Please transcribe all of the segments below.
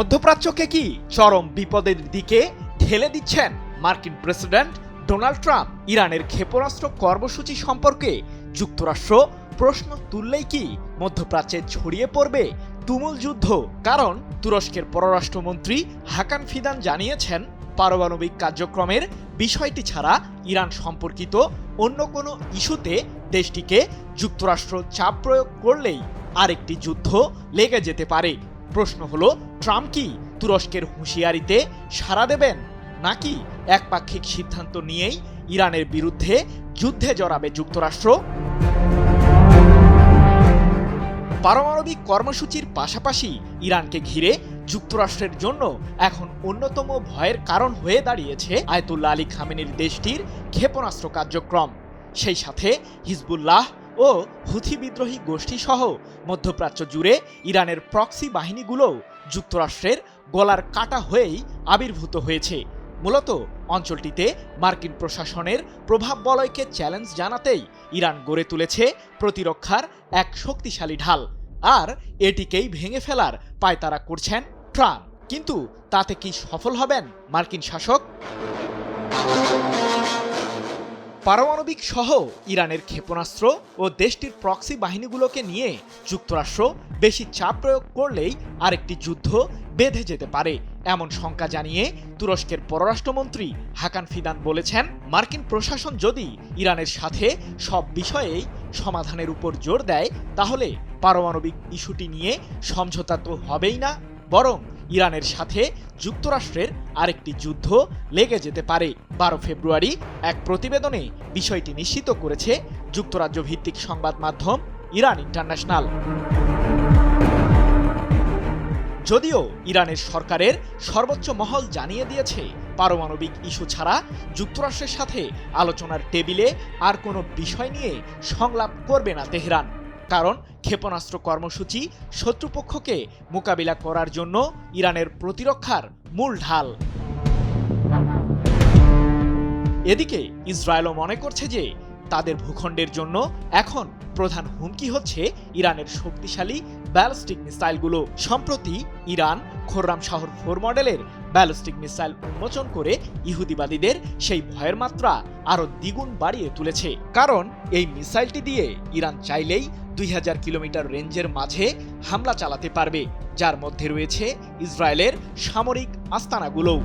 মধ্যপ্রাচ্যকে কি চরম বিপদের দিকে ঠেলে দিচ্ছেন? মার্কিন প্রেসিডেন্ট ডোনাল্ড ট্রাম্প ইরানের ক্ষেপণাস্ত্র কর্মসূচি সম্পর্কে যুক্তরাষ্ট্র প্রশ্ন তুললেই কি মধ্যপ্রাচ্যে ছড়িয়ে পড়বে তুমুল যুদ্ধ? কারণ তুরস্কের পররাষ্ট্রমন্ত্রী হাকান ফিদান জানিয়েছেন, পারমাণবিক কার্যক্রমের বিষয়টি ছাড়া ইরান সম্পর্কিত অন্য কোনো ইস্যুতে দেশটিকে যুক্তরাষ্ট্র চাপ প্রয়োগ করলেই আরেকটি যুদ্ধ লেগে যেতে পারে। প্রশ্ন হলো, ট্রাম্প কি তুরস্কের হুঁশিয়ারিতে সাড়া দেবেন? নাকি একপাক্ষিক সিদ্ধান্ত নিয়েই ইরানের বিরুদ্ধে যুদ্ধে জড়াবে যুক্তরাষ্ট্র? পারমাণবিক কর্মসূচির পাশাপাশি ইরানকে ঘিরে যুক্তরাষ্ট্রের জন্য এখন অন্যতম ভয়ের কারণ হয়ে দাঁড়িয়েছে আয়তুল্লাহ আলী খামেনির দেশটির ক্ষেপণাস্ত্র কার্যক্রম। সেই সাথে হিজবুল্লাহ ও হুথি বিদ্রোহী গোষ্ঠী সহ মধ্যপ্রাচ্য জুড়ে ইরানের প্রক্সি বাহিনীগুলোও যুক্তরাষ্ট্রের গলার কাটা হয়েই আবির্ভূত হয়েছে। মূলত অঞ্চলটিতে মার্কিন প্রশাসনের প্রভাব বলয়কে চ্যালেঞ্জ জানাতেই ইরান গড়ে তুলেছে প্রতিরক্ষার এক শক্তিশালী ঢাল। আর এটিকেই ভেঙে ফেলার পায়তারা করছেন ট্রাম্প। কিন্তু তাতে কি সফল হবেন মার্কিন শাসক? পারমাণবিক সহ ইরানের ক্ষেপণাস্ত্র ও দেশটির প্রক্সি বাহিনীগুলোকে নিয়ে যুক্তরাষ্ট্র বেশি চাপ প্রয়োগ করলেই আরেকটি যুদ্ধ বেঁধে যেতে পারে, এমন শঙ্কা জানিয়ে তুরস্কের পররাষ্ট্রমন্ত্রী হাকান ফিদান বলেছেন, মার্কিন প্রশাসন যদি ইরানের সাথে সব বিষয়েই সমাধানের উপর জোর দেয়, তাহলে পারমাণবিক ইস্যুটি নিয়ে সমঝোতা তো হবেই না, বরং ইরানের সাথে যুক্তরাষ্ট্রের আরেকটি যুদ্ধ লেগে যেতে পারে। বারো ফেব্রুয়ারি এক প্রতিবেদনে বিষয়টি নিশ্চিত করেছে যুক্তরাজ্য ভিত্তিক সংবাদ মাধ্যম ইরান ইন্টারন্যাশনাল। যদিও ইরানের সরকারের সর্বোচ্চ মহল জানিয়ে দিয়েছে, পারমাণবিক ইস্যু ছাড়া যুক্তরাষ্ট্রের সাথে আলোচনার টেবিলে আর কোনো বিষয় নিয়ে সংলাপ করবে না তেহরান। কারণ ক্ষেপণাস্ত্র কর্মসূচি শত্রুপক্ষকে মোকাবিলা করার জন্য ইরানের প্রতিরক্ষার মূল ঢাল। এদিকে ইসরায়েলও মনে করছে যে তাদের ভূখণ্ডের জন্য এখন প্রধান হুমকি হচ্ছে ইরানের শক্তিশালী ব্যালিস্টিক মিসাইলগুলো। সম্প্রতি ইরান খোররাম শহর ফোর মডেলের ব্যালিস্টিক মিসাইল উন্মোচন করে ইহুদিবাদীদের সেই ভয়ের মাত্রা আরও দ্বিগুণ বাড়িয়ে তুলেছে। কারণ এই মিসাইলটি দিয়ে ইরান চাইলেই দুই হাজার কিলোমিটার রেঞ্জের মাঝে হামলা চালাতে পারবে, যার মধ্যে রয়েছে ইসরায়েলের সামরিক আস্তানাগুলোও।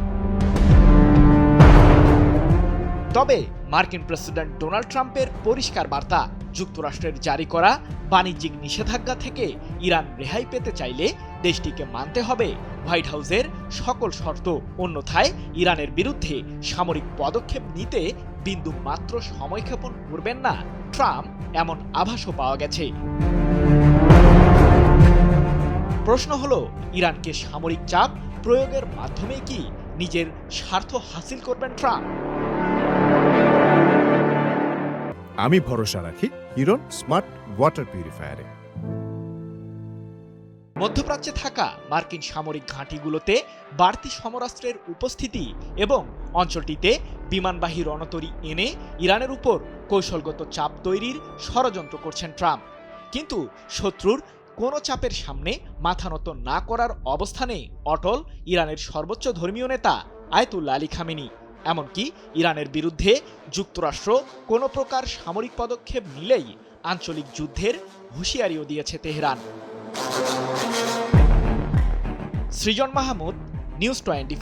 তবে মার্কিন প্রেসিডেন্ট ডোনাল্ড ট্রাম্পের পরিষ্কার বার্তা যুক্তরাষ্ট্রের জারি করা বাণিজ্যিক নিষেধাজ্ঞা থেকে ইরান রেহাই পেতে চাইলে দেশটিকে মানতে হবে। হোয়াইট হাউসের সকল শর্ত অন্যথায় ইরানের বিরুদ্ধে সামরিক পদক্ষেপ নিতে বিন্দু মাত্র সময়ক্ষেপণ করবেন না, ট্রাম্প এমন আভাসও পাওয়া গেছে। প্রশ্ন হলো, ইরানকে সামরিক চাপ প্রয়োগের মাধ্যমে কি নিজের স্বার্থ হাসিল করবেন ট্রাম্প? আমি ভরসা রাখি, ইরন স্মার্ট ওয়াটার পিউরিফায়ারে। মধ্যপ্রাচ্যে থাকা মার্কিন সামরিক ঘাঁটিগুলোতে বাড়তি সমরাস্ত্রের উপস্থিতি এবং অঞ্চলটিতে বিমানবাহী রণতরী এনে ইরানের উপর কৌশলগত চাপ তৈরির ষড়যন্ত্র করছেন ট্রাম্প। কিন্তু শত্রুর কোনো চাপের সামনে মাথা নত না করার অবস্থানে অটল ইরানের সর্বোচ্চ ধর্মীয় নেতা আয়তুল্লাহ আলী খামেনি। এমনকি ইরানের বিরুদ্ধে যুক্তরাষ্ট্র কোনো প্রকার সামরিক পদক্ষেপ নিলেই আঞ্চলিক যুদ্ধের হুঁশিয়ারিও দিয়েছে Tehran. Srijan Mahmud news twenty